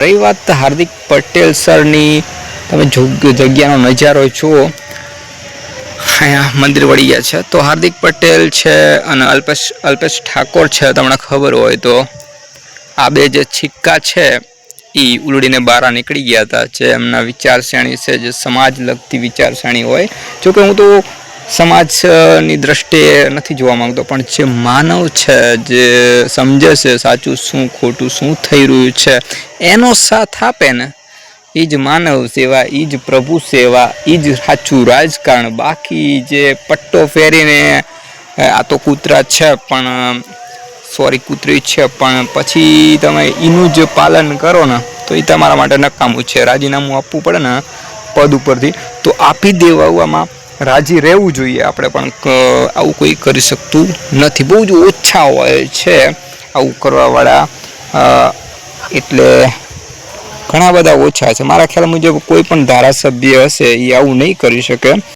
રહી વાત હાર્દિક પટેલ સરની. તમે જગ્યાનો નજારો જુઓ. અહીંયા મંદિર વળી ગયા છે. તો હાર્દિક પટેલ છે અને અલ્પેશ અલ્પેશ ઠાકોર છે, તમને ખબર હોય તો. આ બે જે છિક્કા છે એ ઉલડીને બહાર નીકળી ગયા હતા. જે એમના વિચારસરણી છે, જે સમાજ લગતી વિચારસરણી હોય. જોકે હું તો સમાજની દ્રષ્ટિએ નથી જોવા માંગતો, પણ જે માનવ છે, જે સમજે છે સાચું શું, ખોટું શું થઈ રહ્યું છે, એનો સાથ આપે ને એ જ માનવ સેવા એ જ પ્રભુ સેવા એ જ સાચું રાજકારણ. બાકી જે પટ્ટો ફેરીને આ તો કૂતરા છે, પણ, સોરી, કૂતરી છે, પણ પછી તમે એનું જ પાલન કરો ને, તો એ તમારા માટે નકામું છે. રાજીનામું આપવું પડે ને, પદ ઉપરથી, તો આપી દેવામાં રાજી રહેવું જોઈએ. આપણે પણ આવું કોઈ કરી શકતું નથી. બહુ જ ઓછા હોય છે આવું કરવાવાળા એટલે ઘણા બધા ઓછા છે. મારા ખ્યાલ મુજબ કોઈ પણ ધારાસભ્ય હશે એ આવું નહીં કરી શકે.